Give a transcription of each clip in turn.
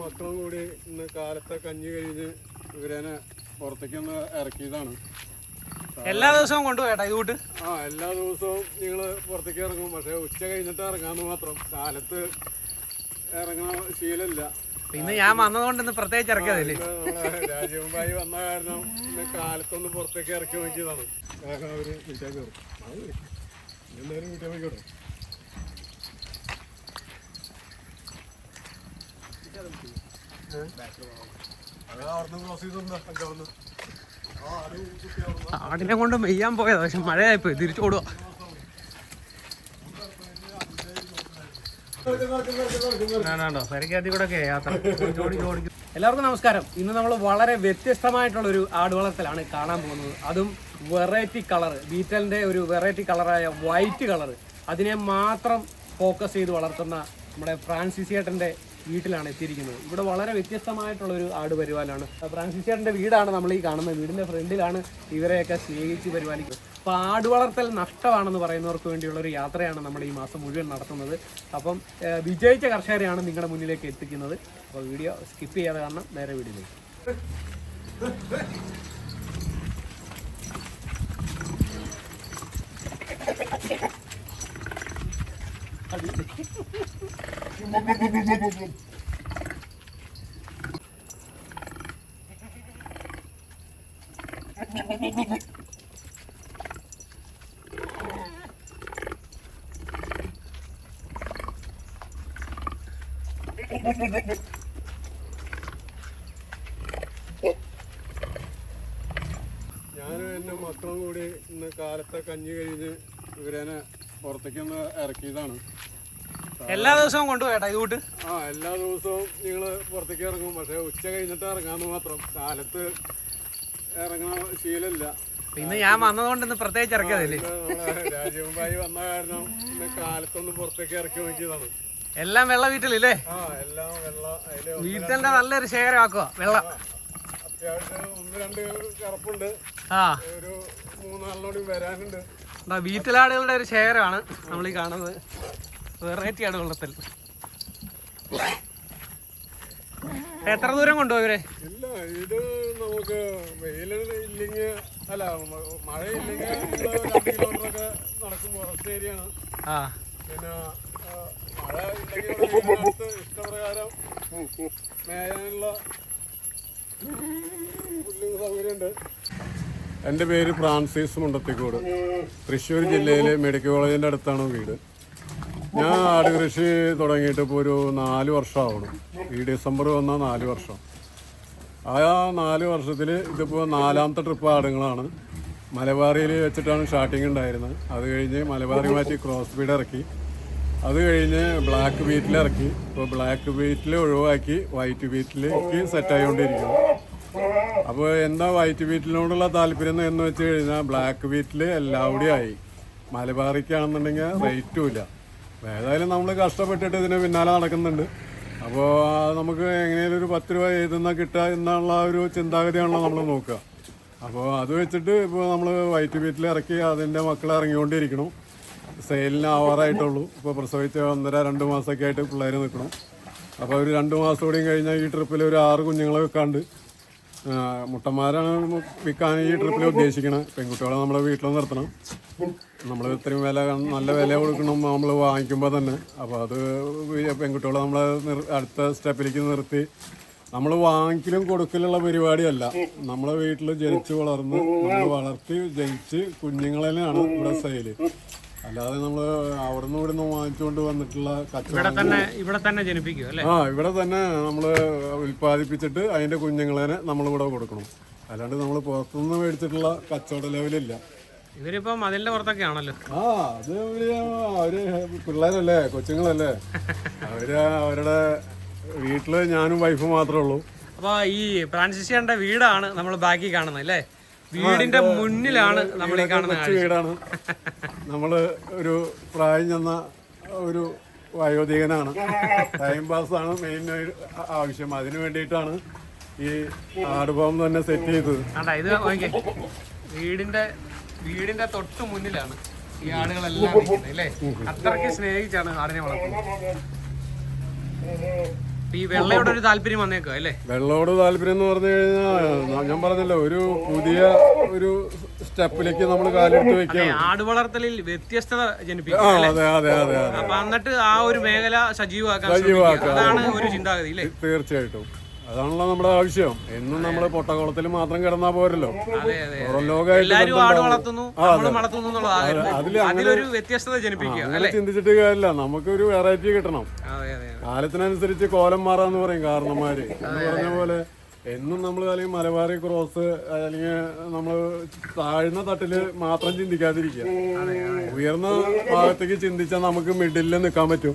മക്കളും കൂടി ഇന്ന് കാലത്തെ കഞ്ഞി കഴിഞ്ഞ് ഇവരനെ പുറത്തേക്കൊന്ന് ഇറക്കിയതാണ്. എല്ലാ ദിവസവും കൊണ്ടുപോയേട്ടാ ഇത് കൂട്ട്? ആ എല്ലാ ദിവസവും നിങ്ങൾ പുറത്തേക്ക് ഇറങ്ങും. പക്ഷെ ഉച്ച കഴിഞ്ഞിട്ട് ഇറങ്ങാന്ന് മാത്രം. കാലത്ത് ഇറങ്ങണ ശീലമില്ല. ഇന്ന് ഞാൻ വന്നതുകൊണ്ട് ഇന്ന് പ്രത്യേകിച്ച് ഇറക്കിയതല്ലേ നമ്മളെ വന്ന കാരണം ഇന്ന് കാലത്തൊന്ന് പുറത്തേക്ക് ഇറക്കി നോക്കിയതാണ്. കാരണം അവർ വീട്ടിൽ കയറും എല്ലാവരും അത് അവിടുന്ന് ക്രോസ് ചെയ്തെന്താ അവിടുന്ന് ആ അത് കുത്തി അവിടുന്ന് ആടിനെ കൊണ്ട് മെയ്യാൻ പോയതാ പക്ഷെ മഴയായിപ്പോയി തിരിച്ചു ഓടുക ഞാനാണ്ടോ പെരക്കകത്തി കൂടെ ഒക്കെ യാത്ര. എല്ലാവർക്കും നമസ്കാരം. ഇന്ന് നമ്മൾ വളരെ വ്യത്യസ്തമായിട്ടുള്ള ഒരു ആട് വളർത്തലാണ് കാണാൻ പോകുന്നത്. അതും വെറൈറ്റി കളർ ബീറ്റലിന്റെ ഒരു വെറൈറ്റി കളറായ വൈറ്റ് കളർ അതിനെ മാത്രം ഫോക്കസ് ചെയ്ത് വളർത്തുന്ന നമ്മുടെ ഫ്രാൻസിസ് ചേട്ടന്റെ വീട്ടിലാണ് എത്തിയിരിക്കുന്നത്. ഇവിടെ വളരെ വ്യത്യസ്തമായിട്ടുള്ള ഒരു ആട് പരിപാലനമാണ് ഫ്രാൻസിസ് ചേട്ടന്റെ വീടാണ് നമ്മൾ ഈ കാണുന്നത്. വീടിന്റെ ഫ്രണ്ടിലാണ് ഇവരെയൊക്കെ സ്നേഹിച്ച് പരിപാലിക്കുന്നത്. അപ്പോൾ ആട് വളർത്തൽ നഷ്ടമാണെന്ന് പറയുന്നവർക്ക് വേണ്ടിയുള്ള ഒരു യാത്രയാണ് നമ്മൾ ഈ മാസം മുഴുവൻ നടത്തുന്നത്. അപ്പം വിജയിച്ച കർഷകരെയാണ് നിങ്ങളുടെ മുന്നിലേക്ക് എത്തിക്കുന്നത്. അപ്പോൾ വീഡിയോ സ്കിപ്പ് ചെയ്യാതെ കാരണം നേരെ വീഡിയോയിലേക്ക് ഞാനും എന്റെ മക്കളും കൂടി ഇന്ന് കാലത്തെ കഞ്ഞി കഴിഞ്ഞ് ഇവരനെ പുറത്തേക്കൊന്ന് ഇറക്കിയതാണ് എല്ലാ ദിവസവും കൊണ്ടുപോയേട്ടാ ഇത് കൂട്ട്. ആ എല്ലാ ദിവസവും നിങ്ങൾ പുറത്തേക്ക് ഇറങ്ങും. പക്ഷെ ഉച്ച കഴിഞ്ഞിട്ട് ഇറങ്ങാന്ന് മാത്രം. കാലത്ത് ഇറങ്ങണ ശീലമില്ല. ഇന്ന് ഞാൻ വന്നതുകൊണ്ട് ഇന്ന് പ്രത്യേകിച്ച് ഇറക്കിയതല്ലേ രാജീവൻഭായി വന്ന കാരണം ഇന്ന് കാലത്തൊന്ന് പുറത്തേക്ക് ഇറക്കി നോക്കിയതാണ്. എല്ലാം വെള്ള വീട്ടിലില്ലേ? ആ എല്ലാം വെള്ള അതിൽ വീട്ടിലിന്റെ നല്ലൊരു ശേഖരമാക്കുക വെള്ളം. അത്യാവശ്യം ഒന്ന് രണ്ട് കറപ്പുണ്ട്. ആ. ഒരു മൂന്നാളിനോട് വരാനുണ്ട്. വീട്ടിലാടുകളുടെ ഒരു ശേഖരമാണ് നമ്മൾ ഈ കാണുന്നത്. വെറൈറ്റി ആട് വെള്ളത്തിൽ. എത്ര ദൂരം കൊണ്ടുപോയി ഇവരെ? ഇല്ല ഇത് നമുക്ക് വെയിലില്ലെങ്കിൽ അല്ല മഴയില്ലെങ്കിൽ മഴ രണ്ട് കിലോമീറ്ററൊക്കെ നടക്കും ഫോറസ്റ്റ് ഏരിയ ആണ്. ആ. പിന്നെ മഴ ഇല്ലെങ്കിൽ ഇഷ്ടപ്രകാരം മേയാനുള്ള സൗകര്യമുണ്ട്. എന്റെ പേര് ഫ്രാൻസിസ് മുണ്ടത്തിക്കോട്. തൃശ്ശൂർ ജില്ലയിലെ മെഡിക്കൽ കോളേജിന്റെ അടുത്താണ് വീട്. ഞാൻ ആട് കൃഷി തുടങ്ങിയിട്ട് ഇപ്പോൾ ഒരു നാല് വർഷമാവണം ഈ ഡിസംബർ വന്നാൽ നാല് വർഷം. ആ നാല് വർഷത്തിൽ ഇതിപ്പോൾ നാലാമത്തെ ട്രിപ്പ് ആടുങ്ങളാണ് മലബാറിയിൽ വെച്ചിട്ടാണ് സ്റ്റാർട്ടിങ് ഉണ്ടായിരുന്നത്. അത് കഴിഞ്ഞ് മലബാറി മാറ്റി ക്രോസ് ബീഡ് ഇറക്കി. അത് കഴിഞ്ഞ് ബ്ലാക്ക് ബീറ്റിൽ ഇറക്കി. ഇപ്പോൾ ബ്ലാക്ക് ബീറ്റിൽ ഒഴിവാക്കി വൈറ്റ് ബീറ്റിലേക്ക് സെറ്റ് ആയിക്കൊണ്ടിരിക്കുന്നു. അപ്പോൾ എന്താ വൈറ്റ് ബീറ്റിനോടുള്ള താല്പര്യം എന്ന് വെച്ച് കഴിഞ്ഞാൽ ബ്ലാക്ക് ബീറ്റിൽ എല്ലാം ആയി. മലബാറിക്കാണെന്നുണ്ടെങ്കിൽ റേറ്റും ഇല്ല. ഏതായാലും നമ്മൾ കഷ്ടപ്പെട്ടിട്ട് ഇതിന് പിന്നാലെ നടക്കുന്നുണ്ട്. അപ്പോൾ നമുക്ക് എങ്ങനെയാലും ഒരു പത്ത് രൂപ എഴുതുന്ന കിട്ടുക എന്നുള്ള ഒരു ചിന്താഗതിയാണല്ലോ നമ്മൾ നോക്കുക. അപ്പോൾ അത് വെച്ചിട്ട് ഇപ്പോൾ നമ്മൾ വൈറ്റ് ബീറ്റിൽ ഇറക്കി അതിന്റെ മക്കൾ ഇറങ്ങിക്കൊണ്ടിരിക്കണം. സെയിലിന് ആവാറായിട്ടുള്ളൂ. ഇപ്പോൾ പ്രസവിച്ച ഒന്നര രണ്ട് മാസമൊക്കെ ആയിട്ട് പിള്ളേർ നിൽക്കണം. അപ്പോൾ ഒരു രണ്ട് മാസം കൂടി കഴിഞ്ഞാൽ ഈ ട്രിപ്പിൽ ഒരു ആറ് കുഞ്ഞുങ്ങളെ വെക്കാണ്ട്. മുട്ടന്മാരാണ് വിൽക്കാൻ ഈ ട്രിപ്പിൽ ഉദ്ദേശിക്കുന്നത് പെൺകുട്ടികളെ നമ്മളെ വീട്ടിൽ നിർത്തണം. നമ്മൾ ഇത്രയും വില നല്ല വില കൊടുക്കണം നമ്മൾ വാങ്ങിക്കുമ്പോൾ തന്നെ. അപ്പോൾ അത് പെൺകുട്ടികളെ നമ്മൾ അടുത്ത സ്റ്റെപ്പിലേക്ക് നിർത്തി. നമ്മൾ വാങ്ങിക്കലും കൊടുക്കലുള്ള പരിപാടിയല്ല. നമ്മളെ വീട്ടിൽ ജനിച്ച് വളർന്ന് നമ്മൾ വളർത്തി ജനിച്ച് കുഞ്ഞുങ്ങളെയാണ് ഇവിടെ സെയിൽ. അല്ലാതെ നമ്മൾ അവിടെ നിന്ന് ഇവിടെ നിന്ന് വാങ്ങിച്ചുകൊണ്ട് വന്നിട്ടുള്ള കച്ചവടം ആ ഇവിടെ തന്നെ നമ്മൾ ഉൽപ്പാദിപ്പിച്ചിട്ട് അതിന്റെ കുഞ്ഞുങ്ങളെ നമ്മളിവിടെ കൊടുക്കണം. അല്ലാണ്ട് നമ്മൾ പുറത്തുനിന്ന് മേടിച്ചിട്ടുള്ള കച്ചവട ലെവലില്ല. ഇവരിപ്പം അതിന്റെ പുറത്തൊക്കെ ആണല്ലോ. ആ അത് അവർ പിള്ളേരല്ലേ കൊച്ചുങ്ങളല്ലേ. അവർ അവരുടെ വീട്ടിൽ ഞാനും വൈഫും മാത്രമേ ഉള്ളൂ. അപ്പൊ ഈ ഫ്രാൻസിസിയുടെ വീടാണ് നമ്മൾ ബാക്കി കാണുന്നത് അല്ലേ? വീടിന്റെ മുന്നിലാണ് നമ്മൾ ഈ കാണുന്നത് കൊച്ചു വീടാണ്. നമ്മൾ ഒരു പ്രായം ചെന്ന ഒരു വയോധികനാണ്. ടൈം പാസ് ആണ് മെയിൻ ആവശ്യം. അതിനു വേണ്ടിയിട്ടാണ് ഈ ആടുഭവം തന്നെ സെറ്റ് ചെയ്തത്. ഇത് വീടിന്റെ വീടിന്റെ തൊട്ട് മുന്നിലാണ് ഈ ആടുകളെല്ലാം ഇരിക്കുന്നത് അല്ലേ? അത്രയ്ക്ക് സ്നേഹിച്ചാണ് ആടിനെ വളർത്തുന്നത്. വെള്ളോട് ഈ വെള്ളയോട് ഒരു താല്പര്യം വന്നേക്കോ അല്ലേ? വെള്ളത്തോട് താല്പര്യം എന്ന് പറഞ്ഞു കഴിഞ്ഞാൽ ഞാൻ പറഞ്ഞല്ലോ ഒരു പുതിയ ഒരു സ്റ്റെപ്പിലേക്ക് നമ്മൾ കാലെടുത്ത് വെക്കാം ആട് വളർത്തലിൽ വ്യത്യസ്തത ജനിപ്പിക്കും അതെ അതെ അതെ. അപ്പൊ എന്നിട്ട് ആ ഒരു മേഖല സജീവമാക്കാൻ സജീവമാക്കാം. ശ്രമിക്കുക. അതാണ് ഒരു ചിന്താഗതി അല്ലേ? തീർച്ചയായിട്ടും. അതാണല്ലോ നമ്മുടെ ആവശ്യം. എന്നും നമ്മൾ പൊട്ടക്കുളത്തിൽ മാത്രം കിടന്നാ പോരല്ലോ. അങ്ങനെ ചിന്തിച്ചിട്ട് കാര്യമില്ല. നമുക്കൊരു വെറൈറ്റി കിട്ടണം. കാലത്തിനനുസരിച്ച് കോലം മാറാന്ന് പറയും കാരണന്മാര് എന്ന് പറഞ്ഞ പോലെ എന്നും നമ്മൾ അല്ലെങ്കിൽ മലബാറി ക്രോസ് അല്ലെങ്കിൽ നമ്മൾ താഴ്ന്ന തട്ടിൽ മാത്രം ചിന്തിക്കാതിരിക്കുക ഉയർന്ന ഭാഗത്തേക്ക് ചിന്തിച്ചാൽ നമുക്ക് മിഡിലിൽ നിൽക്കാൻ പറ്റും.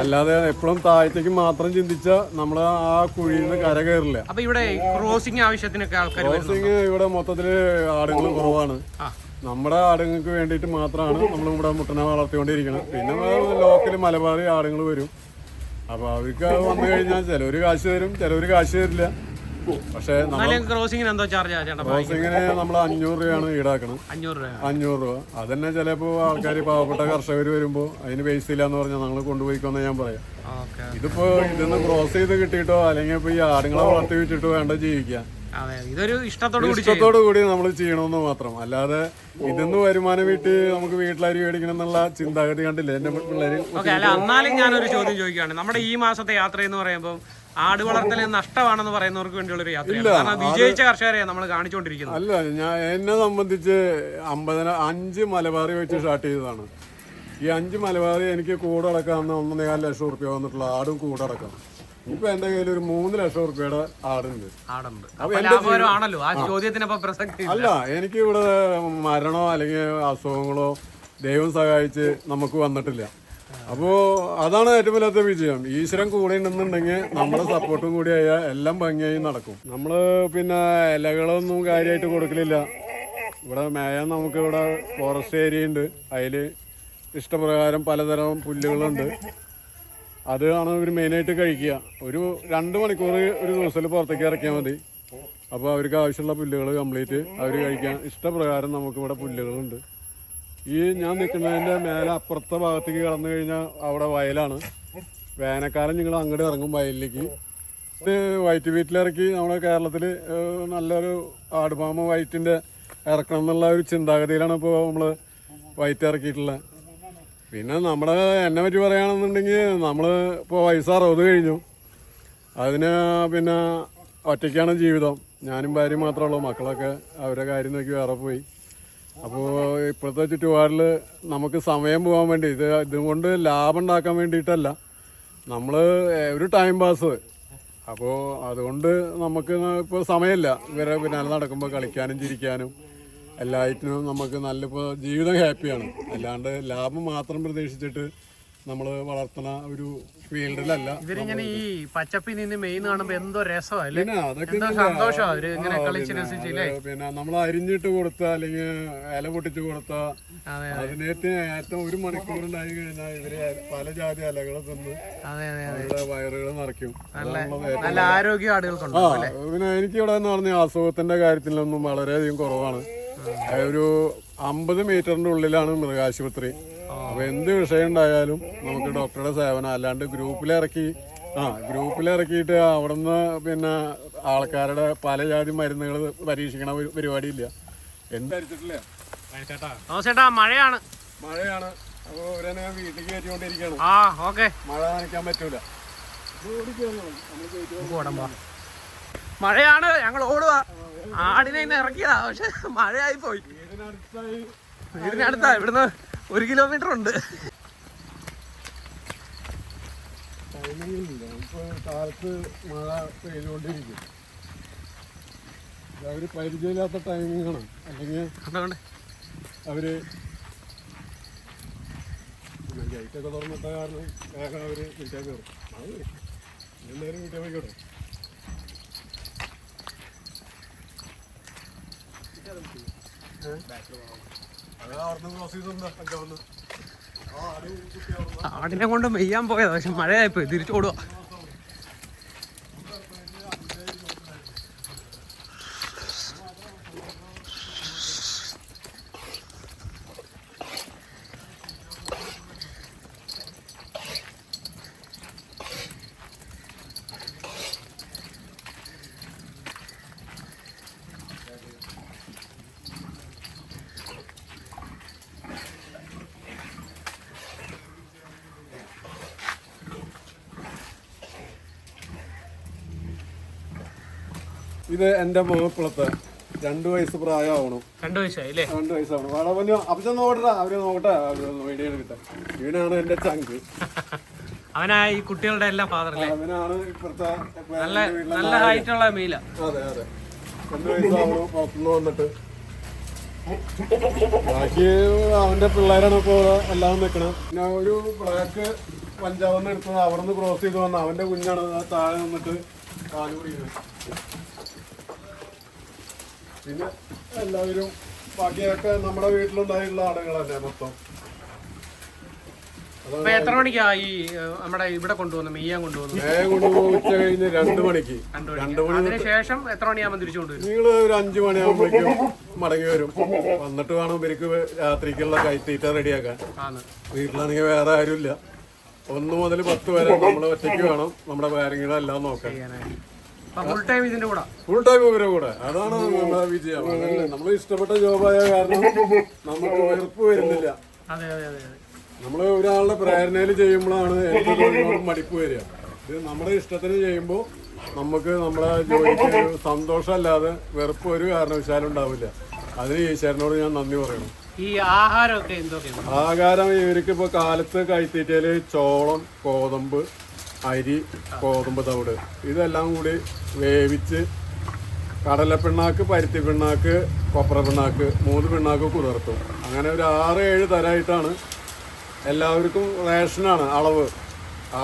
അല്ലാതെ എപ്പോഴും താഴത്തേക്ക് മാത്രം ചിന്തിച്ചാൽ നമ്മൾ ആ കുഴിയിൽ നിന്ന് കര കയറില്ല അപ്പൊ ഇവിടെ ക്രോസിംഗ് ആവശ്യത്തിനൊക്കെ ആൾക്കാർ ക്രോസിങ് ഇവിടെ മൊത്തത്തിൽ ആടുകൾ കുറവാണ്. നമ്മുടെ ആടുങ്ങൾക്ക് വേണ്ടിയിട്ട് മാത്രമാണ് നമ്മൾ ഇവിടെ മുട്ടനെ വളർത്തിക്കൊണ്ടിരിക്കുന്നത് പിന്നെ ലോക്കൽ മലബാറി ആടുകൾ വരും. അപ്പൊ അവർക്ക് വന്നു കഴിഞ്ഞാൽ ചിലവര് കാശ് തരും ചിലവര് കാശ് തരില്ല. പക്ഷെ ക്രോസിങ്ങിന് എന്തോ ചാർജ് ക്രോസിങ്ങിന് നമ്മൾ അഞ്ഞൂറ് രൂപയാണ് ഈടാക്കണം അഞ്ഞൂറ് രൂപ അഞ്ഞൂറ് രൂപ. അതന്നെ ചിലപ്പോൾ ആൾക്കാർ പാവപ്പെട്ട കർഷകർ വരുമ്പോൾ അതിന് പൈസ ഇല്ല എന്ന് പറഞ്ഞാൽ ഞങ്ങൾ കൊണ്ടുപോയിക്കോന്ന് ഞാൻ പറയാം. ഇതിപ്പോ ഇതൊന്ന് ക്രോസ് ചെയ്ത് കിട്ടിയിട്ടോ അല്ലെങ്കിൽ ഇപ്പൊ ഈ ആടുകളെ വളർത്തി വിട്ടിട്ടോ വേണ്ട ജീവിക്കാം ഇതൊരു ഇഷ്ടത്തോടു കൂടി നമ്മൾ ചെയ്യണമെന്ന് മാത്രം. അല്ലാതെ ഇതിന്ന് വരുമാനം വീട്ടി നമുക്ക് വീട്ടിലരി മേടിക്കണം എന്നുള്ള ചിന്താഗതി കണ്ടില്ല? എന്റെ പിള്ളേര് എന്നാലും ഞാനൊരു ചോദ്യം ചോദിക്കുകയാണ്. നമ്മുടെ ഈ മാസത്തെ യാത്ര എന്ന് പറയുമ്പോൾ ആട് വളർത്തൽ നഷ്ടമാണെന്ന് പറയുന്നവർക്ക് വേണ്ടിയുള്ള ഒരു യാത്രയാണ് വിജയിച്ച കർഷകരെയാണ് നമ്മൾ കാണിച്ചുകൊണ്ടിരിക്കുന്നത് അല്ല ഞാൻ എന്നെ സംബന്ധിച്ച് അമ്പതിന അഞ്ച് മലബാറി വെച്ച് സ്റ്റാർട്ട് ചെയ്തതാണ്. ഈ അഞ്ച് മലബാറി എനിക്ക് കൂടടക്കാവുന്ന ഒന്നേകാൽ ലക്ഷം റുപ്യ വന്നിട്ടുള്ള ആടും കൂടടക്കാം. ഇപ്പൊ എന്റെ കയ്യിൽ ഒരു മൂന്ന് ലക്ഷം റുപ്യയുടെ ആടുണ്ട്. അല്ല എനിക്ക് ഇവിടെ മരണോ അല്ലെങ്കിൽ അസുഖങ്ങളോ ദൈവം സഹായിച്ച് നമുക്ക് വന്നിട്ടില്ല. അപ്പോ അതാണ് ഏറ്റവും വലിയ വിജയം. ഈശ്വരൻ കൂടെ ഉണ്ടെന്നുണ്ടെങ്കിൽ നമ്മുടെ സപ്പോർട്ടും കൂടി ആയാൽ എല്ലാം ഭംഗിയായി നടക്കും. നമ്മൾ പിന്നെ ഇലകളൊന്നും കാര്യമായിട്ട് കൊടുക്കലില്ല. ഇവിടെ മേയാൻ നമുക്ക് ഇവിടെ ഫോറസ്റ്റ് ഏരിയ ഉണ്ട്. അതിൽ ഇഷ്ടപ്രകാരം പലതരം പുല്ലുകളുണ്ട്. അതാണ് ഇവർ മെയിനായിട്ട് കഴിക്കുക. ഒരു രണ്ട് മണിക്കൂർ ഒരു ദിവസത്തിൽ പുറത്തേക്ക് ഇറക്കിയാൽ മതി. അപ്പോൾ അവർക്ക് ആവശ്യമുള്ള പുല്ലുകൾ കംപ്ലീറ്റ് അവർ കഴിക്കാൻ ഇഷ്ടപ്രകാരം നമുക്കിവിടെ പുല്ലുകളുണ്ട്. ഈ ഞാൻ നിൽക്കുന്നതിന്റെ മേലെ അപ്പുറത്തെ ഭാഗത്തേക്ക് കടന്നു കഴിഞ്ഞാൽ അവിടെ വയലാണ്. വേനൽക്കാലം നിങ്ങൾ അങ്ങോട്ട് ഇറങ്ങും വയലിലേക്ക്. ഇത് വൈറ്റ് വീട്ടിലിറക്കി നമ്മുടെ കേരളത്തിൽ നല്ലൊരു ആടുപാമ്പ് വൈറ്റിന്റെ ഇറക്കണം എന്നുള്ള ഒരു ചിന്താഗതിയിലാണ് ഇപ്പോൾ നമ്മൾ വൈറ്റ് ഇറക്കിയിട്ടുള്ളത്. പിന്നെ നമ്മുടെ എന്നെ പറ്റി പറയുകയാണെന്നുണ്ടെങ്കിൽ നമ്മൾ ഇപ്പോൾ വയസ്സ് അറുപത് കഴിഞ്ഞു. അതിന് പിന്നെ ഒറ്റയ്ക്കാണ് ജീവിതം. ഞാനും ഭാര്യയും മാത്രമേ ഉള്ളൂ. മക്കളൊക്കെ അവരുടെ കാര്യം നോക്കി വേറെ പോയി. അപ്പോൾ ഇപ്പോഴത്തെ ചുറ്റുപാടിൽ നമുക്ക് സമയം പോകാൻ വേണ്ടി ഇത് ഇതുകൊണ്ട് ലാഭം ഉണ്ടാക്കാൻ വേണ്ടിയിട്ടല്ല. നമ്മൾ ഒരു ടൈം പാസ് അപ്പോൾ അതുകൊണ്ട് നമുക്ക് ഇപ്പോൾ സമയമില്ല. ഇവരെ പിന്നാലെ നടക്കുമ്പോൾ കളിക്കാനും ചിരിക്കാനും എല്ലാറ്റിനും നമുക്ക് നല്ല ഇപ്പോൾ ജീവിതം ഹാപ്പിയാണ് അല്ലാണ്ട് ലാഭം മാത്രം പ്രതീക്ഷിച്ചിട്ട് നമ്മൾ വളർത്തുന്ന ഒരു ഫീൽഡിലല്ല ഇവരിങ്ങനെ ഈ പച്ചപ്പി നിന്ന് മെയിൻ കാണുമ്പോ എന്തോ രസമല്ലേ പിന്നെ നമ്മൾ അരിഞ്ഞിട്ട് കൊടുത്ത അല്ലെങ്കിൽ ഇല പൊട്ടിച്ചു കൊടുത്ത അതെ അതിനേറ്റ് ഏറ്റവും ഒരു മണിക്കൂറുണ്ടായി കഴിഞ്ഞാൽ ഇവർ പല ജാതി ഇലകൾ തിന്ന് അവരുടെ വയറുകൾ നിറയ്ക്കും. നല്ല ആരോഗ്യ ആടുകൾക്കുണ്ട് പിന്നെ എനിക്കിവിടെ എന്ന് പറഞ്ഞ അസുഖത്തിന്റെ കാര്യത്തിലൊന്നും വളരെയധികം കുറവാണ്. ഒരു അമ്പത് മീറ്ററിന്റെ ഉള്ളിലാണ് മൃഗാശുപത്രി. അപ്പൊ എന്ത് വിഷയം ഉണ്ടായാലും നമുക്ക് ഡോക്ടറുടെ സേവനം അല്ലാണ്ട് ഗ്രൂപ്പിലിറക്കി ആ ഗ്രൂപ്പിലിറക്കിയിട്ട് അവിടുന്ന് പിന്നെ ആൾക്കാരുടെ പല ജാതി മരുന്നുകൾ പരീക്ഷിക്കണ ഒരു പരിപാടിയില്ല. എന്തായിരിച്ചിട്ടില്ല ചേട്ടാ മഴയാണ്. മഴയാണ്. അപ്പോൾ ഇവരെ ഞാൻ വീട്ടിലേക്ക് കയറ്റിക്കൊണ്ടിരിക്കുകയാണ്. ആ ഓക്കെ. മഴ നനയ്ക്കാൻ പറ്റൂല. ഓടമ്പാ. മഴയാണ്. ഞങ്ങൾ ഓടുക. ആടിനെ ഇന്ന് ഇറക്കിയതാ. പക്ഷെ മഴയായി പോയി. ഇതിനടുത്തായി വീടിനടുത്താ. ഇവിടുന്ന് ഒരു കിലോമീറ്റർ ഉണ്ട്. ടൈമിങ്ങില്ല. ഇപ്പൊ കാലത്ത് മഴ പെയ്തുകൊണ്ടിരിക്കും. അവർ പരിചയമില്ലാത്ത ടൈമിങ്ങാണ്. അല്ലെങ്കിൽ അതുകൊണ്ട്. അവർ ഗേറ്റൊക്കെ തുറന്നിട്ട കാരണം വേഗം അവർ വീട്ടിൽ കയറും അത് എല്ലാവരും വീട്ടിൽ അവിടുന്ന് ക്രോസ് ആടിനെ കൊണ്ട് മെയ്യാൻ പോയതാ പക്ഷെ മഴയായി പോയി തിരിച്ചോടുക ഇത് മോപ്പിളത്ത്. രണ്ടു വയസ്സ് പ്രായമാവണം. രണ്ടു വയസ്സായില്ലേ രണ്ടു വയസ്സാവണം. വളവന് അപ്പച്ചൻ നോക്കട്ടെ അവർ നോക്കട്ടെ വീഡിയോ എടുക്കട്ടെ. ഇവനാണ് എന്റെ ചങ്ക്. അവനാ ഈ കുട്ടികളുടെ എല്ലാം ഫാദർ അല്ലേ? അവനാണ് ഇപ്പുറത്തെ നല്ല നല്ല ഹൈറ്റ് ഉള്ള മെയില അതെ അതെ. രണ്ടു വയസ്സാവണം പുറത്തുനിന്ന് വന്നിട്ട്. ബാക്കി അവന്റെ പിള്ളേരാണ് ഇപ്പോ എല്ലാം നിക്കണം. പിന്നെ ഒരു ബ്ലാക്ക് പഞ്ചാബിന്ന് എടുത്തത് അവിടെ നിന്ന് ക്രോസ് ചെയ്ത് വന്ന അവന്റെ കുഞ്ഞാണ് താഴെ നിന്നിട്ട് കാൽ പിടിക്കുന്നത് പിന്നെ എല്ലാവരും ബാക്കിയൊക്കെ നമ്മുടെ വീട്ടിലുണ്ടായിട്ടുള്ള ആടുകൾ തന്നെ മൊത്തം അപ്പൊ എത്ര മണിക്കാ ഈ നമ്മുടെ ഇവിടെ കൊണ്ടുവന്നു മെയ്യാൻ കൊണ്ടുവന്നു കൊണ്ടുപോകും ഉച്ച കഴിഞ്ഞ് രണ്ട് മണിക്ക്. രണ്ടു രണ്ട് മണിക്ക് മണി അതിനുശേഷം എത്ര മണിയാകുമ്പോൾ തിരിച്ചു കൊണ്ടുവരും? നിങ്ങൾ ഒരു അഞ്ചു മണിയാകുമ്പോഴേക്കും മടങ്ങി വരും. വന്നിട്ട് വേണം ഇവർക്ക് രാത്രിക്കുള്ള കൈത്തീറ്റ റെഡിയാക്കാൻ. ആണ്. വീട്ടിലാണെങ്കിൽ വേറെ ആരുമില്ല. ഒന്ന് മുതൽ പത്ത് വരെ നമ്മൾ ഒറ്റയ്ക്ക് വേണം. നമ്മുടെ കാര്യങ്ങളെല്ലാം നോക്കാൻ. ഫുൾ ടൈം ഇതിന്റെ കൂടെ. ഫുൾ ടൈം ഇവരെ കൂടെ. അതാണ് നമ്മുടെ വിജയം. നമ്മൾ ഇഷ്ടപ്പെട്ട ജോബായ കാരണം നമുക്ക് വെറുപ്പ് വരുന്നില്ല. അതെ അതെ അതെ നമ്മൾ ഒരാളുടെ പ്രേരണയിൽ ചെയ്യുമ്പോഴാണ് ഏറ്റവും മടിപ്പ് വരിക. ഇത് നമ്മുടെ ഇഷ്ടത്തിന് ചെയ്യുമ്പോൾ നമുക്ക് നമ്മളെ ജോലിക്ക് സന്തോഷമല്ലാതെ വെറുപ്പ് ഒരു കാരണവശാലും ഉണ്ടാവില്ല. അതിന് ഈശ്വരനോട് ഞാൻ നന്ദി പറയണം. ഈ ആഹാരമൊക്കെ എന്തൊക്കെയാണ്? ആഹാരം ഇവർക്ക് ഇപ്പോൾ കാലത്ത് കഴിത്തീറ്റയിൽ ചോളം ഗോതമ്പ് അരി ഗോതമ്പ് തവിട്. ഇതെല്ലാം കൂടി വേവിച്ച് കടലപ്പിണ്ണാക്ക് പരുത്തി പിണ്ണാക്ക് കൊപ്ര പിണ്ണാക്ക് മൂന്ന് പിണ്ണാക്ക് കുതിർത്തും. അങ്ങനെ ഒരു ആറ് ഏഴ് തരമായിട്ടാണ് എല്ലാവർക്കും റേഷനാണ് അളവ്.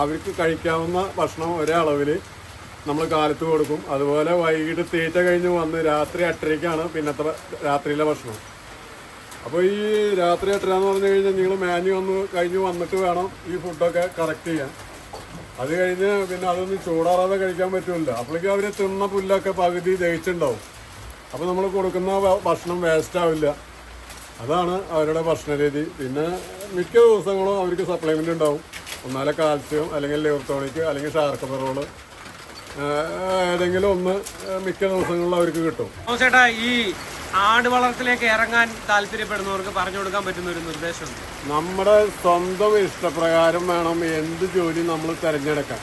അവർക്ക് കഴിക്കാവുന്ന ഭക്ഷണം ഒരേ അളവിൽ നമ്മൾ കാലത്ത് കൊടുക്കും. അതുപോലെ വൈകിട്ട് തീറ്റ കഴിഞ്ഞ് വന്ന് രാത്രി എട്ടരയ്ക്കാണ് പിന്നത്തെ രാത്രിയിലെ ഭക്ഷണം. അപ്പോൾ ഈ രാത്രി എട്ടര എന്ന് പറഞ്ഞു കഴിഞ്ഞാൽ നിങ്ങൾ മാന്യു ഒന്ന് കഴിഞ്ഞ് വന്നിട്ട് വേണം ഈ ഫുഡൊക്കെ കറക്റ്റ് ചെയ്യാൻ. അത് കഴിഞ്ഞ് പിന്നെ അതൊന്നും ചൂടാറാതെ കഴിക്കാൻ പറ്റില്ല. അപ്പോഴേക്കും അവർ തിന്ന പുല്ലൊക്കെ പകുതി ദഹിച്ചിട്ടുണ്ടാവും അപ്പോൾ നമ്മൾ കൊടുക്കുന്ന ഭക്ഷണം വേസ്റ്റ് ആവില്ല. അതാണ് അവരുടെ ഭക്ഷണ രീതി. പിന്നെ മിക്ക ദിവസങ്ങളും അവർക്ക് സപ്ലിമെന്റ് ഉണ്ടാവും. ഒന്നാലെ കാൽസ്യം അല്ലെങ്കിൽ ലിവർട്ടോണിക് അല്ലെങ്കിൽ ഷാർക്കപ്പറോൾ ഏതെങ്കിലും ഒന്ന് മിക്ക ദിവസങ്ങളിൽ അവർക്ക് കിട്ടും. ചേട്ടാ ഈ ആട് വളർത്തലേക്ക് ഇറങ്ങാൻ താല്പര്യപ്പെടുന്നവർക്ക് പറഞ്ഞു കൊടുക്കാൻ പറ്റുന്ന ഒരു നിർദ്ദേശം നമ്മുടെ സ്വന്തം ഇഷ്ടപ്രകാരം വേണം എന്ത് ജോലി നമ്മൾ തിരഞ്ഞെടുക്കാൻ.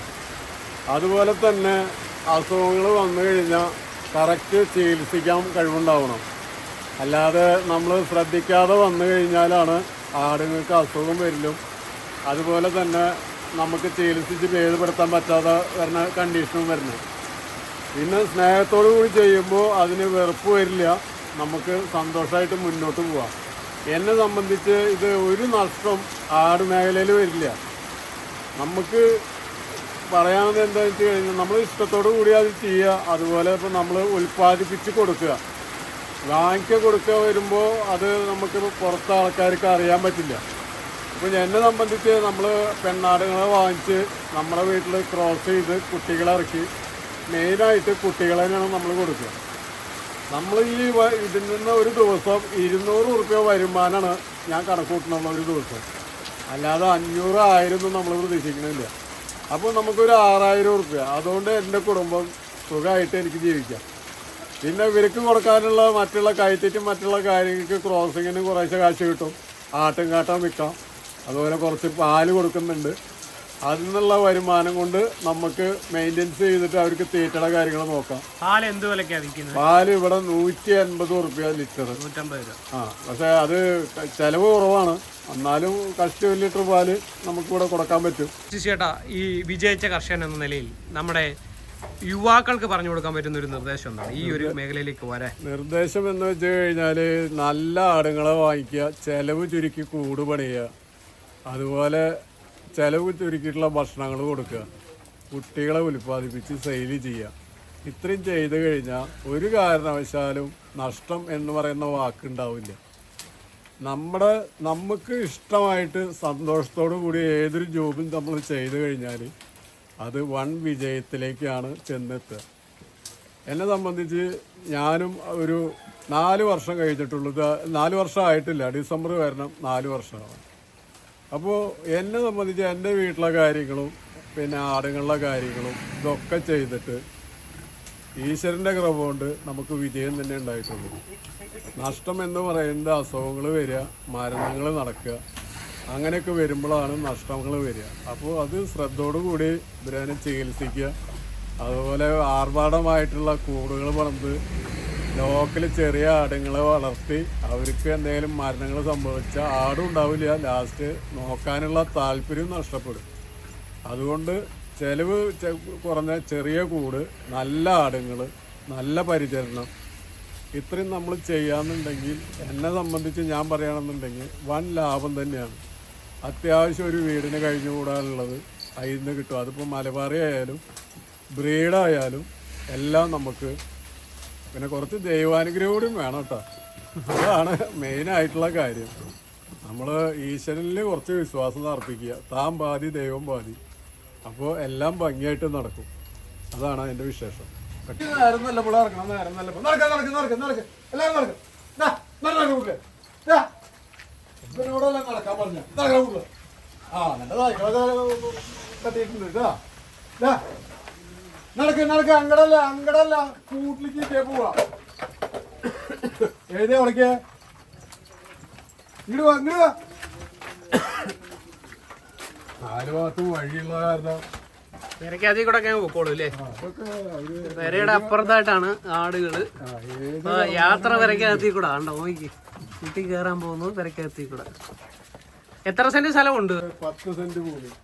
അതുപോലെ തന്നെ അസുഖങ്ങൾ വന്നു കഴിഞ്ഞാൽ കറക്റ്റ് ചികിത്സിക്കാൻ കഴിവുണ്ടാവണം. അല്ലാതെ നമ്മൾ ശ്രദ്ധിക്കാതെ വന്നു കഴിഞ്ഞാലാണ് ആടുങ്ങൾക്ക് അസുഖം വരില്ലും. അതുപോലെ തന്നെ നമുക്ക് ചികിത്സിച്ച് ഭേദപ്പെടുത്താൻ പറ്റാതെ വരുന്ന കണ്ടീഷനും വരുന്നത്. പിന്നെ സ്നേഹത്തോടു കൂടി ചെയ്യുമ്പോൾ അതിന് വെറുപ്പ് വരില്ല. നമുക്ക് സന്തോഷമായിട്ട് മുന്നോട്ട് പോവാം. എന്നെ സംബന്ധിച്ച് ഇത് ഒരു നഷ്ടം ആട് മേഖലയിൽ വരില്ല. നമുക്ക് പറയാവുന്നത് എന്താണെന്ന് വെച്ച് കഴിഞ്ഞാൽ നമ്മൾ ഇഷ്ടത്തോടു കൂടി അത് ചെയ്യുക അതുപോലെ ഇപ്പോൾ നമ്മൾ ഉൽപ്പാദിപ്പിച്ച് കൊടുക്കുക. വാങ്ങിക്ക കൊടുക്കുക വരുമ്പോൾ അത് നമുക്ക് പുറത്തെ ആൾക്കാർക്ക് അറിയാൻ പറ്റില്ല. അപ്പം എന്നെ സംബന്ധിച്ച് നമ്മൾ പെണ്ണാടുകളെ വാങ്ങിച്ച് നമ്മുടെ വീട്ടിൽ ക്രോസ് ചെയ്ത് കുട്ടികളെ ഇറക്കി മെയിനായിട്ട് കുട്ടികളെ തന്നെയാണ് നമ്മൾ കൊടുക്കുക. നമ്മൾ ഈ ഇതിൽ നിന്ന് ഒരു ദിവസം ഇരുന്നൂറ് റുപ്യ വരുമാനമാണ് ഞാൻ കണക്ക് കൂട്ടുന്നുള്ള ഒരു ദിവസം. അല്ലാതെ അഞ്ഞൂറ് ആയിരം ഒന്നും നമ്മൾ പ്രതീക്ഷിക്കണില്ല. അപ്പോൾ നമുക്കൊരു ആറായിരം റുപ്യ അതുകൊണ്ട് എന്റെ കുടുംബം സുഖമായിട്ട് എനിക്ക് ജീവിക്കാം. പിന്നെ ഇവർക്ക് കൊടുക്കാനുള്ള മറ്റുള്ള കയറ്റിറ്റും മറ്റുള്ള കാര്യങ്ങൾക്ക് ക്രോസിങ്ങിന് കുറേശ്ശെ കാശ് കിട്ടും. ആട്ടും കാട്ടാൻ വിൽക്കാം. അതുപോലെ കുറച്ച് പാൽ കൊടുക്കുന്നുണ്ട്. അതിൽ നിന്നുള്ള വരുമാനം കൊണ്ട് നമുക്ക് മെയിന്റെനൻസ് ചെയ്തിട്ട് അവർക്ക് തീറ്റയുടെ കാര്യങ്ങൾ നോക്കാം. പാൽ എന്ത് വിലക്കാണ് വിൽക്കുന്നത്? പാൽ ഇവിടെ നൂറ്റി അൻപത് റുപ്യ ലിറ്റർ ആ പക്ഷേ അത് ചിലവ് കുറവാണ്. എന്നാലും കഷ്ടി ഒരു ലിറ്റർ പാൽ നമുക്കിവിടെ കൊടുക്കാൻ പറ്റും. ചേട്ടാ ഈ വിജയിച്ച കർഷകൻ എന്ന നിലയിൽ നമ്മുടെ യുവാക്കൾക്ക് പറഞ്ഞു കൊടുക്കാൻ പറ്റുന്ന ഒരു നിർദ്ദേശം എന്താണ്? ഈ ഒരു മേഖലയിലേക്ക് വരെ നിർദ്ദേശം എന്ന് വെച്ച് കഴിഞ്ഞാൽ നല്ല ആടുങ്ങളെ വാങ്ങിക്കുക ചെലവ് ചുരുക്കി കൂട് പണിയുക അതുപോലെ ചെലവ് ചുരുക്കിയിട്ടുള്ള ഭക്ഷണങ്ങൾ കൊടുക്കുക. കുട്ടികളെ ഉൽപ്പാദിപ്പിച്ച് സെയിൽ ചെയ്യുക. ഇത്രയും ചെയ്ത് കഴിഞ്ഞാൽ ഒരു കാരണവശാലും നഷ്ടം എന്ന് പറയുന്ന വാക്കുണ്ടാവില്ല. നമ്മുടെ നമുക്ക് ഇഷ്ടമായിട്ട് സന്തോഷത്തോടു കൂടി ഏതൊരു ജോബും നമ്മൾ ചെയ്തു കഴിഞ്ഞാൽ അത് വൺ വിജയത്തിലേക്കാണ് ചെന്നെത്തുക. എന്നെ സംബന്ധിച്ച് ഞാനും ഒരു നാല് വർഷം കഴിഞ്ഞിട്ടുള്ളത് നാല് വർഷമായിട്ടില്ല ഡിസംബർ വരണം നാല് വർഷമാണ്. അപ്പോൾ എന്നെ സംബന്ധിച്ച് എന്റെ വീട്ടിലെ കാര്യങ്ങളും പിന്നെ ആടുകളുടെ കാര്യങ്ങളും ഇതൊക്കെ ചെയ്തിട്ട് ഈശ്വരന്റെ കൃപ കൊണ്ട് നമുക്ക് വിജയം തന്നെ ഉണ്ടായിട്ടുള്ളൂ. നഷ്ടം എന്ന് പറയുന്നത് അസുഖങ്ങൾ വരിക മരണങ്ങൾ നടക്കുക അങ്ങനെയൊക്കെ വരുമ്പോഴാണ് നഷ്ടങ്ങൾ വരിക. അപ്പോൾ അത് ശ്രദ്ധയോടു കൂടി ഇവരെ ചികിത്സിക്കുക. അതുപോലെ ആർഭാടമായിട്ടുള്ള കൂടുകൾ പണിത് ലോക്കൽ ചെറിയ ആടുങ്ങളെ വളർത്തി അവർക്ക് എന്തെങ്കിലും മരണങ്ങൾ സംഭവിച്ചാൽ ആടും ഉണ്ടാവില്ല. ലാസ്റ്റ് നോക്കാനുള്ള താല്പര്യം നഷ്ടപ്പെടും. അതുകൊണ്ട് ചെലവ് കുറഞ്ഞ ചെറിയ കൂട് നല്ല ആടുങ്ങൾ നല്ല പരിചരണം ഇത്രയും നമ്മൾ ചെയ്യാന്നുണ്ടെങ്കിൽ എന്നെ സംബന്ധിച്ച് ഞാൻ പറയുകയാണെന്നുണ്ടെങ്കിൽ വൻ ലാഭം തന്നെയാണ്. അത്യാവശ്യം ഒരു വീടിന് കഴിഞ്ഞുകൂടാനുള്ളത് അതിൽ നിന്ന് കിട്ടും. അതിപ്പോൾ മലബാറി ആയാലും ബ്രീഡായാലും എല്ലാം നമുക്ക് പിന്നെ കുറച്ച് ദൈവാനുഗ്രഹം കൂടിയും വേണം കേട്ടോ അതാണ് മെയിനായിട്ടുള്ള കാര്യം. നമ്മൾ ഈശ്വരനിൽ കുറച്ച് വിശ്വാസം അർപ്പിക്കുക. താൻ പാതി ദൈവം പാതി അപ്പോൾ എല്ലാം ഭംഗിയായിട്ട് നടക്കും. അതാണ് അതിന്റെ വിശേഷം. നേരം നല്ല നല്ല നടക്ക നടക്ക് ആ നല്ലതാ. ഇവരൊക്കെ കത്തിയിട്ടുണ്ട് കേട്ടാ. നടക്ക് നടക്ക് അങ്ങടല്ല അങ്ങടല്ല കൂട്ടിലേക്ക് കേ പോവാ. എഴുതിയ ഉടക്കേ ഇങ്ങോട്ട് വാ ഇങ്ങോട്ട് വാ. നാല് ഭാഗത്തും വഴിയുള്ള കാരണം അതി കൂടെ ഒക്കെ പൊക്കോളൂ അല്ലേ? പെരയുടെ അപ്പുറത്തായിട്ടാണ് ആടുകൾ. യാത്ര പെരക്കകത്തി കൂടെ. ആണ്ടോ നോക്കി കുട്ടി കയറാൻ പോകുന്നു തിരക്കകത്തി കൂടെ. എത്ര സെന്റ് സ്ഥലമുണ്ട്?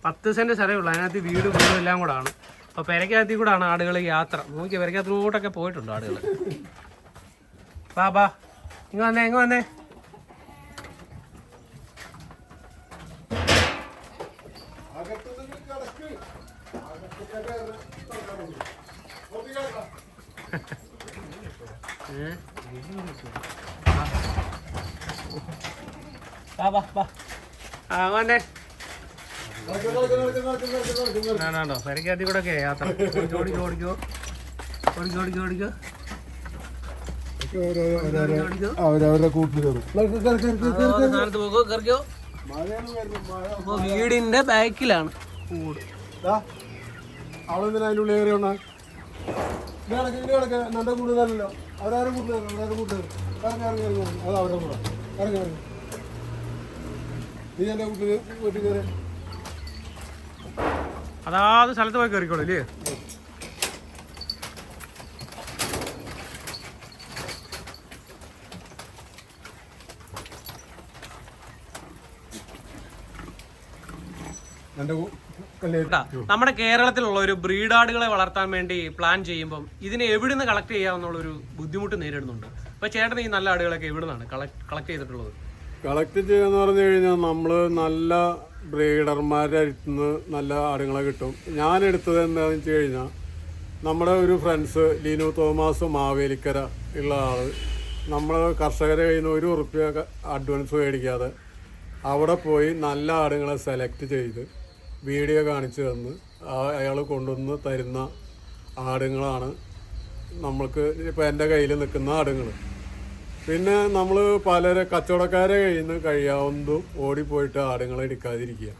പത്ത് സെന്റ് സ്ഥലമേ ഉള്ളൂ. അതിനകത്ത് വീട് വീടും എല്ലാം കൂടാണ് അപ്പൊ പെരക്കകത്തി കൂടാണ് ആടുകൾ യാത്ര. നോക്കി പെരക്കകത്തിലോട്ടൊക്കെ പോയിട്ടുണ്ട് ആടുകൾ ബാ ബാ ഇങ്ങ വന്നേ ഇങ്ങ വന്നേ? ബാ ബാ ബാ ആ വന്നേ. ആണോ പെരക്കകത്തി കൂടെ ഒക്കെ യാത്ര. ഓടിക്കോ ഓടിക്കോ ഓടിക്കോ ഓടിക്കോ ഓടിക്കോ ഓടിക്കോ ഓടിക്കോ അവരവരുടെ കൂട്ടിൽ വീടിന്റെ ബാക്കിലാണ്. കൂട്. അവളെന്തിനാ കയറി വന്നാ ഇത് കിടക്ക് നല്ല കൂടുതലല്ലോ അവരാരും കൂട്ടുകാരും അവരാരും ഇറങ്ങി ഇറങ്ങി ഇറങ്ങി ഇറങ്ങി. അത് അവരുടെ കൂടെ. ഇറങ്ങി ഇറങ്ങി. നീ എന്റെ കൂട്ടിൽ വീട്ടിൽ കയറി. അതാത് സ്ഥലത്ത് പോയി കയറിക്കോളൂ ഇല്ലേ? എന്റെ നമ്മുടെ കേരളത്തിലുള്ള ഒരു ബ്രീഡാടുകളെ വളർത്താൻ വേണ്ടി പ്ലാൻ ചെയ്യുമ്പോൾ ഇതിനെ എവിടുന്ന് കളക്ട് ചെയ്യാമെന്നുള്ളൊരു ബുദ്ധിമുട്ട് നേരിടുന്നുണ്ട്. അപ്പൊ ചേട്ടൻ ഈ നല്ല ആടുകളൊക്കെ എവിടുന്നാണ് കളക്ട് ചെയ്തിട്ടുള്ളത്? കളക്ട് ചെയ്യാന്ന് പറഞ്ഞു കഴിഞ്ഞാൽ നമ്മൾ നല്ല ബ്രീഡർമാരുടെ അടുത്ത് നിന്ന് നല്ല ആടുകളെ കിട്ടും. ഞാൻ എടുത്തത് എന്താണെന്ന് വെച്ച് കഴിഞ്ഞാൽ നമ്മുടെ ഒരു ഫ്രണ്ട്സ് ലീനു തോമസ് മാവേലിക്കര ഉള്ള ആൾ നമ്മൾ കർഷകരെ കയ്യിൽ ഒരു ഉറുപ്പ്യ അഡ്വാൻസ് മേടിക്കാതെ അവിടെ പോയി നല്ല ആടുകളെ സെലക്ട് ചെയ്ത് വീഡിയോ കാണിച്ചു തന്ന് അയാൾ കൊണ്ടുവന്ന് തരുന്ന ആടുകളാണ് നമ്മൾക്ക് ഇപ്പോൾ എന്റെ കയ്യിൽ നിൽക്കുന്ന ആടുകൾ പിന്നെ നമ്മൾ പലരെ കച്ചവടക്കാരെ കയ്യിൽ നിന്ന് കഴിയാവുന്നതും ഓടിപ്പോയിട്ട് ആടുങ്ങളെ എടുക്കാതിരിക്കുക.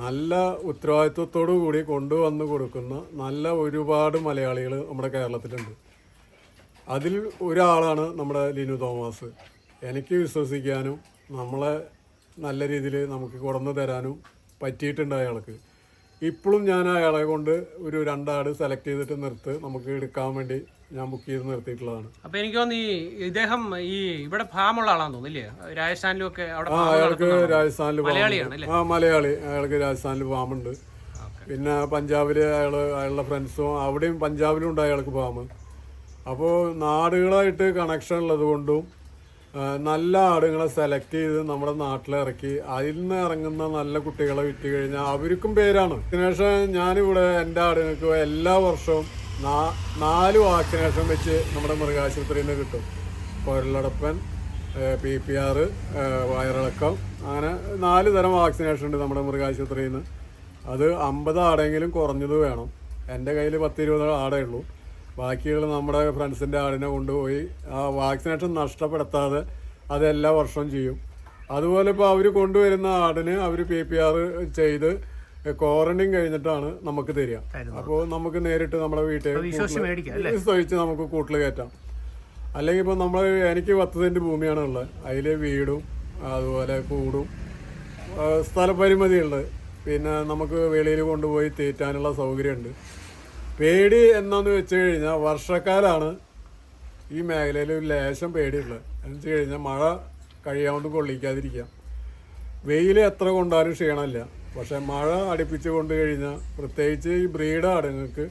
നല്ല ഉത്തരവാദിത്വത്തോടു കൂടി കൊണ്ടുവന്ന് കൊടുക്കുന്ന നല്ല ഒരുപാട് മലയാളികൾ നമ്മുടെ കേരളത്തിലുണ്ട്. അതിൽ ഒരാളാണ് നമ്മുടെ ലിനു തോമസ്. എനിക്ക് വിശ്വസിക്കാനും നമ്മളെ നല്ല രീതിയിൽ നമുക്ക് കൊടന്നു തരാനും പറ്റിയിട്ടുണ്ട് അയാൾക്ക്. ഇപ്പോഴും ഞാൻ അയാളെ കൊണ്ട് ഒരു രണ്ടാട് സെലക്ട് ചെയ്തിട്ട് നിർത്ത് നമുക്ക് എടുക്കാൻ വേണ്ടി ഞാൻ ബുക്ക് ചെയ്ത് നിർത്തിയിട്ടുള്ളതാണ്. അപ്പൊ എനിക്ക് തോന്നുന്നു ഈ ഇദ്ദേഹം ഈ ഇവിടെ ഫാമുള്ള ആളാന്ന് തോന്നില്ലേ രാജസ്ഥാനിലും ഒക്കെ അവിടെ ആ അയാൾക്ക് രാജസ്ഥാനിൽ മലയാളിയാണ്. ആ മലയാളി. അയാൾക്ക് രാജസ്ഥാനിൽ ഫാമുണ്ട്. പിന്നെ പഞ്ചാബിൽ അയാൾ അയാളുടെ ഫ്രണ്ട്സും അവിടെയും പഞ്ചാബിലും ഉണ്ട് അയാൾക്ക് ഫാം. അപ്പോൾ നാടുകളായിട്ട് കണക്ഷൻ ഉള്ളത് കൊണ്ടും നല്ല ആടുകളെ സെലക്ട് ചെയ്ത് നമ്മുടെ നാട്ടിലിറക്കി അതിൽ നിന്ന് ഇറങ്ങുന്ന നല്ല കുട്ടികളെ വിറ്റ് കഴിഞ്ഞാൽ അവർക്കും പേരാണ്. അതിനുശേഷം ഞാനിവിടെ എന്റെ ആടുകൾക്ക് എല്ലാ വർഷവും നാല് വാക്സിനേഷൻ വെച്ച് നമ്മുടെ മൃഗാശുപത്രിയിൽ നിന്ന് കിട്ടും. കുരലടപ്പൻ പി പി ആർ വയറിളക്കം അങ്ങനെ നാല് തരം വാക്സിനേഷൻ ഉണ്ട് നമ്മുടെ മൃഗാശുപത്രിയിൽ നിന്ന്. അത് അമ്പത് ആടെങ്കിലും കുറഞ്ഞത് വേണം. എന്റെ കയ്യിൽ പത്ത് ഇരുപത് ആടേ ഉള്ളൂ. ബാക്കിയുള്ള നമ്മുടെ ഫ്രണ്ട്സിന്റെ ആടിനെ കൊണ്ടുപോയി ആ വാക്സിനേഷൻ നഷ്ടപ്പെടുത്താതെ അത് എല്ലാ വർഷവും ചെയ്യും. അതുപോലെ ഇപ്പോൾ അവർ കൊണ്ടുവരുന്ന ആടിന് അവർ പി പി ആർ ചെയ്ത് ക്വാറന്റൈൻ കഴിഞ്ഞിട്ടാണ് നമുക്ക് തരിക. അപ്പോൾ നമുക്ക് നേരിട്ട് നമ്മുടെ വീട്ടിൽ വിശ്വസിച്ച് വിശ്വസിച്ച് നമുക്ക് കൂട്ടിൽ കയറ്റാം. അല്ലെങ്കിൽ ഇപ്പം നമ്മൾ എനിക്ക് പത്ത് സെന്റ് ഭൂമിയാണ് ഉള്ളത്. അതിൽ വീടും അതുപോലെ കൂടും സ്ഥലപരിമിതിയുണ്ട്. പിന്നെ നമുക്ക് വെളിയിൽ കൊണ്ടുപോയി തീറ്റാനുള്ള സൗകര്യമുണ്ട്. പേടി എന്നാന്ന് വെച്ച് കഴിഞ്ഞാൽ വർഷക്കാലാണ് ഈ മേഖലയിൽ ഒരു ലേശം പേടിയുള്ളത്. എന്ന് വെച്ച് കഴിഞ്ഞാൽ മഴ കഴിയാണ്ട് കൊള്ളിക്കാതിരിക്കാം വെയിൽ എത്ര കൊണ്ടാലും ക്ഷീണമില്ല. പക്ഷെ മഴ അടുപ്പിച്ച് കൊണ്ട് കഴിഞ്ഞാൽ പ്രത്യേകിച്ച് ഈ ബ്രീഡ് ആടുങ്ങൾക്ക്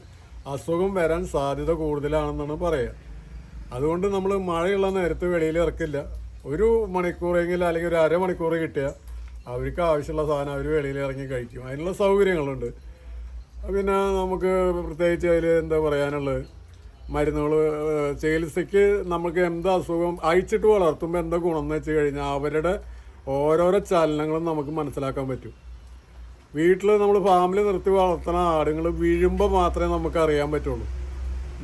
അസുഖം വരാൻ സാധ്യത കൂടുതലാണെന്നാണ് പറയുക. അതുകൊണ്ട് നമ്മൾ മഴയുള്ള നേരത്ത് വെളിയിൽ ഇറക്കില്ല. ഒരു മണിക്കൂറെങ്കിലും അല്ലെങ്കിൽ ഒരു അരമണിക്കൂർ കിട്ടിയാൽ അവർക്ക് ആവശ്യമുള്ള സാധനം അവർ വെളിയിൽ ഇറങ്ങി കഴിക്കും. അതിനുള്ള സൗകര്യങ്ങളുണ്ട്. പിന്നെ നമുക്ക് പ്രത്യേകിച്ച് അതിൽ എന്താ പറയാനുള്ളത്? മരുന്നുകൾ ചികിത്സയ്ക്ക് നമുക്ക് എന്താ അസുഖം അയച്ചിട്ട് വളർത്തുമ്പോൾ എന്താ ഗുണം എന്ന് വെച്ച് കഴിഞ്ഞാൽ അവരുടെ ഓരോരോ ചലനങ്ങളും നമുക്ക് മനസ്സിലാക്കാൻ പറ്റും. വീട്ടിൽ നമ്മൾ ഫാമിൽ നിർത്തി വളർത്തുന്ന ആടുകൾ വീഴുമ്പോൾ മാത്രമേ നമുക്ക് അറിയാൻ പറ്റുള്ളൂ.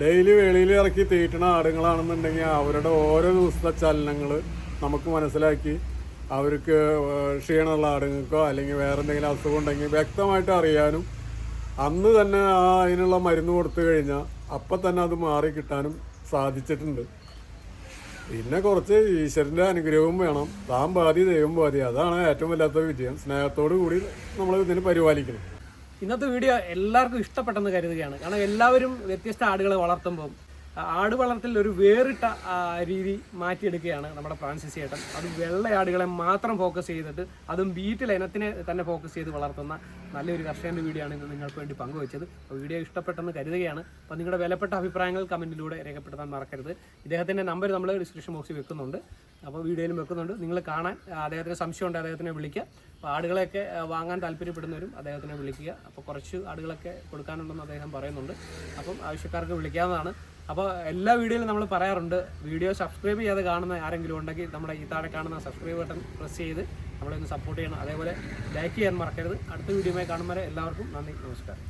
ഡെയിലി വെളിയിൽ ഇറക്കി തീറ്റണ ആടുകളാണെന്നുണ്ടെങ്കിൽ അവരുടെ ഓരോ ദിവസത്തെ ചലനങ്ങൾ നമുക്ക് മനസ്സിലാക്കി അവർക്ക് ക്ഷീണമുള്ള ആടുങ്ങൾക്കോ അല്ലെങ്കിൽ വേറെ എന്തെങ്കിലും അസുഖം ഉണ്ടെങ്കിൽ വ്യക്തമായിട്ട് അറിയാനും അന്ന് തന്നെ അതിനുള്ള മരുന്ന് കൊടുത്തു കഴിഞ്ഞാൽ അപ്പം തന്നെ അത് മാറി കിട്ടാനും സാധിച്ചിട്ടുണ്ട്. പിന്നെ കുറച്ച് ഈശ്വരന്റെ അനുഗ്രഹവും വേണം. താൻ ബാധി ദൈവം ബാധി അതാണ് ഏറ്റവും വല്ലാത്ത വിജയം. സ്നേഹത്തോടു കൂടി നമ്മൾ ഇതിനെ പരിപാലിക്കണം. ഇന്നത്തെ വീഡിയോ എല്ലാവർക്കും ഇഷ്ടപ്പെട്ടെന്ന് കരുതുകയാണ്. കാരണം എല്ലാവരും വ്യത്യസ്ത ആടുകളെ വളർത്തുമ്പോൾ ആട് വളർത്തൽ ഒരു വേറിട്ട രീതി മാറ്റിയെടുക്കുകയാണ് നമ്മുടെ ഫ്രാൻസിസ് ചേട്ടൻ അത് വെള്ളയാടുകളെ മാത്രം ഫോക്കസ് ചെയ്തിട്ട് അതും ബീറ്റിൽ ഇനത്തിനെ തന്നെ ഫോക്കസ് ചെയ്ത് വളർത്തുന്ന നല്ലൊരു കർഷകന്റെ വീഡിയോ ആണ് ഇന്ന് നിങ്ങൾക്ക് വേണ്ടി പങ്കുവച്ചത്. വീഡിയോ ഇഷ്ടപ്പെട്ടെന്ന് കരുതുകയാണ്. അപ്പോൾ നിങ്ങളുടെ വിലപ്പെട്ട അഭിപ്രായങ്ങൾ കമന്റിലൂടെ രേഖപ്പെടുത്താൻ മറക്കരുത്. ഇദ്ദേഹത്തിന്റെ നമ്പർ നമ്മൾ ഡിസ്ക്രിപ്ഷൻ ബോക്സിൽ വെക്കുന്നുണ്ട്. അപ്പോൾ വീഡിയോയിലും വെക്കുന്നുണ്ട്. നിങ്ങൾ കാണാൻ അദ്ദേഹത്തിന് സംശയമുണ്ട് അദ്ദേഹത്തിനെ വിളിക്കുക. അപ്പോൾ ആടുകളെയൊക്കെ വാങ്ങാൻ താല്പര്യപ്പെടുന്നവരും അദ്ദേഹത്തിനെ വിളിക്കുക. അപ്പോൾ കുറച്ച് ആടുകളൊക്കെ കൊടുക്കാനുണ്ടെന്ന് അദ്ദേഹം പറയുന്നുണ്ട്. അപ്പം ആവശ്യക്കാർക്ക് വിളിക്കാവുന്നതാണ്. അപ്പോൾ എല്ലാ വീഡിയോയിലും നമ്മൾ പറയാറുണ്ട് വീഡിയോ സബ്സ്ക്രൈബ് ചെയ്യാതെ കാണുന്ന ആരെങ്കിലും ഉണ്ടെങ്കിൽ നമ്മുടെ ഈ താഴെ കാണുന്ന സബ്സ്ക്രൈബ് ബട്ടൺ പ്രസ് ചെയ്ത് നമ്മളെ ഒന്ന് സപ്പോർട്ട് ചെയ്യണം. അതേപോലെ ലൈക്ക് ചെയ്യാൻ മറക്കരുത്. അടുത്ത വീഡിയോയുമായി കാണുമ്പോൾ എല്ലാവർക്കും നന്ദി നമസ്കാരം.